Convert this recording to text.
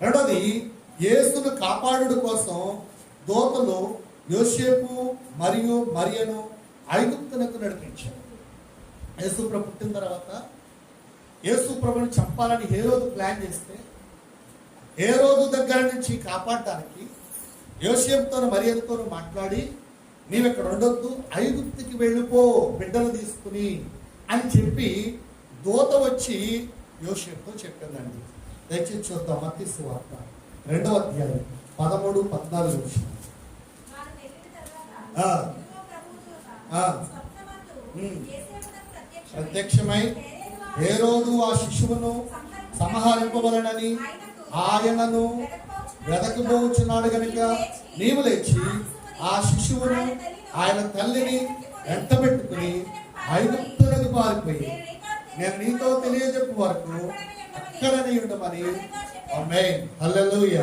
రెండోది యేసును కాపాడుడు కోసం దోతలు యోసేపు మరియు మరియను ఐగుప్తునకు నడిపించారు. యేసు పుట్టిన తర్వాత యేసుప్రభుని చంపాలని ఏ రోజు ప్లాన్ చేస్తే ఏ రోజు దగ్గర నుంచి కాపాడటానికి యోసేపుతో మరియతో మాట్లాడి నీవు ఇక్కడ ఉండొద్దు ఐగుప్తికి వెళ్ళిపో బిడ్డలు తీసుకుని అని చెప్పి దూత వచ్చి యోసేపుతో చెప్పిందండి దయచేసి చూద్దాం మత్తి వార్త. రెండవ అధ్యాయం పదమూడు పద్నాలుగు ప్రత్యక్షమై, ఏ రోజు ఆ శిశువును సంహరింపవలనని ఆయనను వెదకబోచున్నాడు గనుక నీవు లేచి ఆ శిశువును ఆయన తల్లిని వెంటబెట్టుకుని ఐగుప్తులకు పారిపోయి నేను నీతో తెలియజెప్పు వరకు കരണിയുടെ മനയിൽ അമേൻ ഹല്ലേലൂയ